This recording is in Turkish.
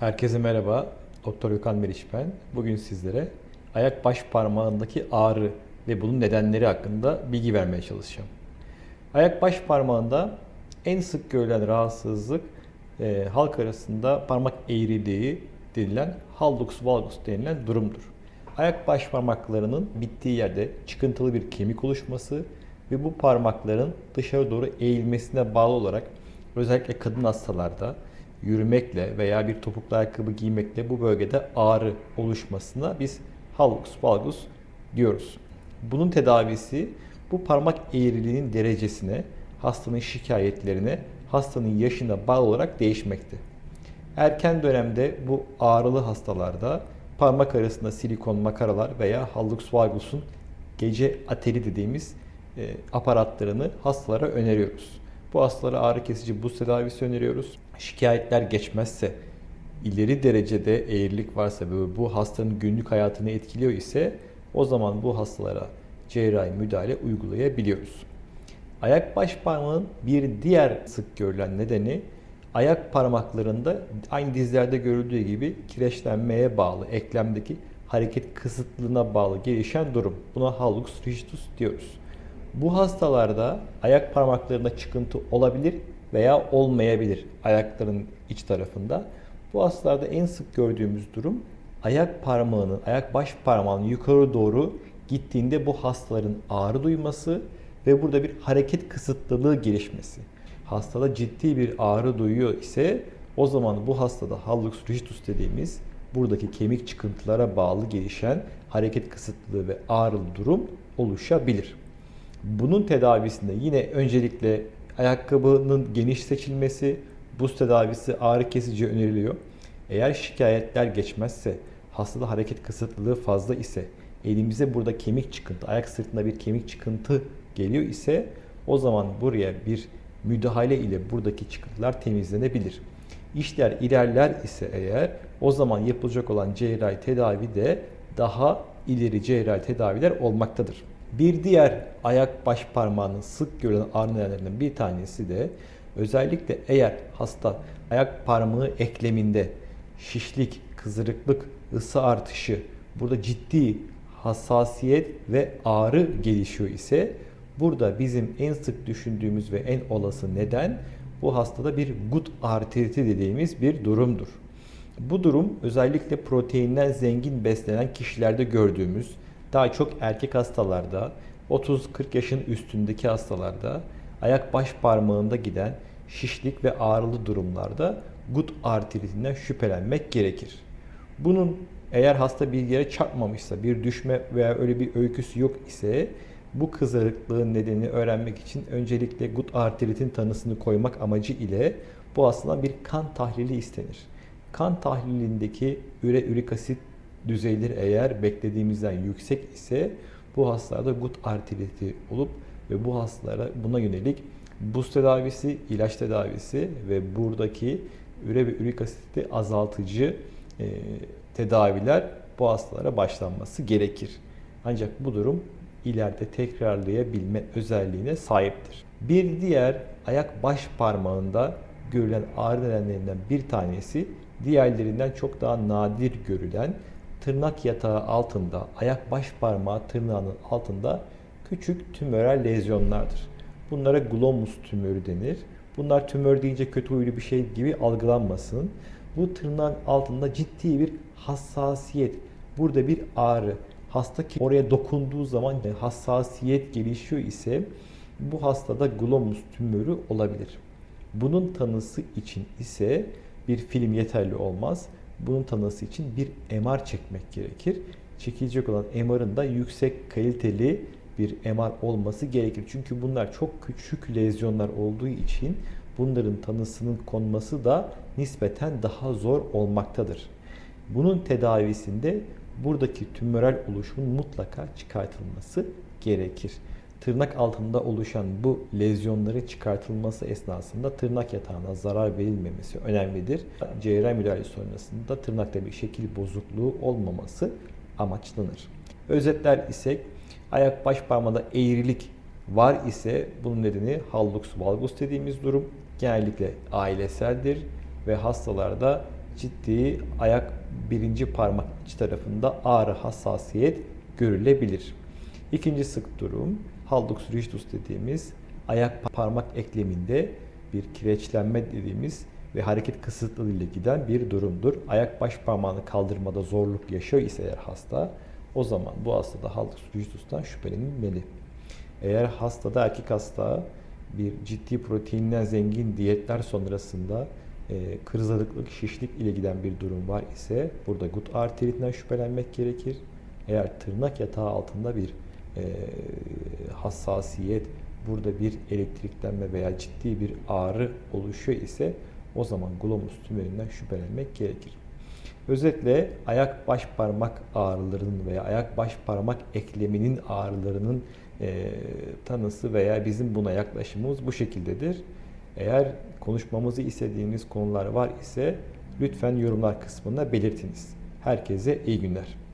Herkese merhaba. Doktor Gökhan Meriç ben. Bugün sizlere ayak baş parmağındaki ağrı ve bunun nedenleri hakkında bilgi vermeye çalışacağım. Ayak baş parmağında en sık görülen rahatsızlık e, halk arasında parmak eğriliği denilen hallux valgus denilen durumdur. Ayak baş parmaklarının bittiği yerde çıkıntılı bir kemik oluşması ve bu parmakların dışarı doğru eğilmesine bağlı olarak özellikle kadın hastalarda yürümekle veya bir topuklu ayakkabı giymekle bu bölgede ağrı oluşmasına biz hallux valgus diyoruz. Bunun tedavisi bu parmak eğriliğinin derecesine, hastanın şikayetlerine, hastanın yaşına bağlı olarak değişmekte. Erken dönemde bu ağrılı hastalarda parmak arasında silikon makaralar veya hallux valgus'un gece ateli dediğimiz e, aparatlarını hastalara öneriyoruz. Bu hastalara ağrı kesici buz tedavisi öneriyoruz. Şikayetler geçmezse, ileri derecede eğrilik varsa ve bu hastanın günlük hayatını etkiliyor ise o zaman bu hastalara cerrahi müdahale uygulayabiliyoruz. Ayak baş parmağın bir diğer sık görülen nedeni ayak parmaklarında aynı dizlerde görüldüğü gibi kireçlenmeye bağlı eklemdeki hareket kısıtlılığına bağlı gelişen durum. Buna hallux rigidus diyoruz. Bu hastalarda ayak parmaklarında çıkıntı olabilir veya olmayabilir ayakların iç tarafında. Bu hastalarda en sık gördüğümüz durum ayak parmağının, ayak baş parmağının yukarı doğru gittiğinde bu hastaların ağrı duyması ve burada bir hareket kısıtlılığı gelişmesi. Hastada ciddi bir ağrı duyuyor ise o zaman bu hastada hallux rigidus dediğimiz buradaki kemik çıkıntılara bağlı gelişen hareket kısıtlılığı ve ağrılı durum oluşabilir. Bunun tedavisinde yine öncelikle ayakkabının geniş seçilmesi, buz tedavisi ağrı kesici öneriliyor. Eğer şikayetler geçmezse, hastada hareket kısıtlılığı fazla ise, elimize burada kemik çıkıntı, ayak sırtında bir kemik çıkıntı geliyor ise o zaman buraya bir müdahale ile buradaki çıkıntılar temizlenebilir. İşler ilerler ise eğer o zaman yapılacak olan cerrahi tedavi de daha ileri cerrahi tedaviler olmaktadır. Bir diğer ayak baş parmağının sık görülen ağrı nedenlerinden bir tanesi de özellikle eğer hasta ayak parmağı ekleminde şişlik, kızarıklık, ısı artışı, burada ciddi hassasiyet ve ağrı gelişiyor ise burada bizim en sık düşündüğümüz ve en olası neden bu hastada bir gut artriti dediğimiz bir durumdur. Bu durum özellikle proteinden zengin beslenen kişilerde gördüğümüz daha çok erkek hastalarda, 30-40 yaşın üstündeki hastalarda, ayak baş parmağında giden şişlik ve ağrılı durumlarda gut artritinden şüphelenmek gerekir. Bunun eğer hasta bir yere çarpmamışsa, bir düşme veya öyle bir öyküsü yok ise bu kızarıklığın nedenini öğrenmek için öncelikle gut artritin tanısını koymak amacı ile bu hastadan bir kan tahlili istenir. Kan tahlilindeki üre ürik asit düzeyleri eğer beklediğimizden yüksek ise bu hastalarda gut artriti olup ve bu hastalara buna yönelik buz tedavisi, ilaç tedavisi ve buradaki üre ve ürik asiti azaltıcı e, tedaviler bu hastalara başlanması gerekir. Ancak bu durum ileride tekrarlayabilme özelliğine sahiptir. Bir diğer ayak baş parmağında görülen ağrı nedenlerinden bir tanesi diğerlerinden çok daha nadir görülen tırnak yatağı altında, ayak baş parmağı tırnağının altında küçük tümörel lezyonlardır. Bunlara glomus tümörü denir. Bunlar tümör deyince kötü huylu bir şey gibi algılanmasın. Bu tırnağın altında ciddi bir hassasiyet, burada bir ağrı, hasta ki oraya dokunduğu zaman hassasiyet gelişiyor ise bu hastada glomus tümörü olabilir. Bunun tanısı için ise bir film yeterli olmaz. Bunun tanısı için bir MR çekmek gerekir. Çekilecek olan MR'ın da yüksek kaliteli bir MR olması gerekir. Çünkü bunlar çok küçük lezyonlar olduğu için bunların tanısının konması da nispeten daha zor olmaktadır. Bunun tedavisinde buradaki tümörel oluşumun mutlaka çıkartılması gerekir. Tırnak altında oluşan bu lezyonların çıkartılması esnasında tırnak yatağına zarar verilmemesi önemlidir. Cerrahi müdahale sonrasında tırnakta bir şekil bozukluğu olmaması amaçlanır. Özetler ise ayak baş parmağında eğrilik var ise bunun nedeni hallux valgus dediğimiz durum genellikle aileseldir ve hastalarda ciddi ayak birinci parmak iç tarafında ağrı, hassasiyet görülebilir. İkinci sık durum haldux rigidus dediğimiz ayak parmak ekleminde bir kireçlenme dediğimiz ve hareket kısıtlılığı ile giden bir durumdur. Ayak baş parmağını kaldırmada zorluk yaşıyor ise eğer hasta o zaman bu hastada haldux rigidus'tan şüphelenilmeli. Eğer hastada erkek hasta bir ciddi proteinden zengin diyetler sonrasında e, kırızarıklık, şişlik ile giden bir durum var ise burada gut arteritinden şüphelenmek gerekir. Eğer tırnak yatağı altında bir e, hassasiyet, burada bir elektriklenme veya ciddi bir ağrı oluşuyor ise o zaman glomus tümöründen şüphelenmek gerekir. Özetle ayak baş parmak ağrılarının veya ayak baş parmak ekleminin ağrılarının e, tanısı veya bizim buna yaklaşımımız bu şekildedir. Eğer konuşmamızı istediğiniz konular var ise lütfen yorumlar kısmında belirtiniz. Herkese iyi günler.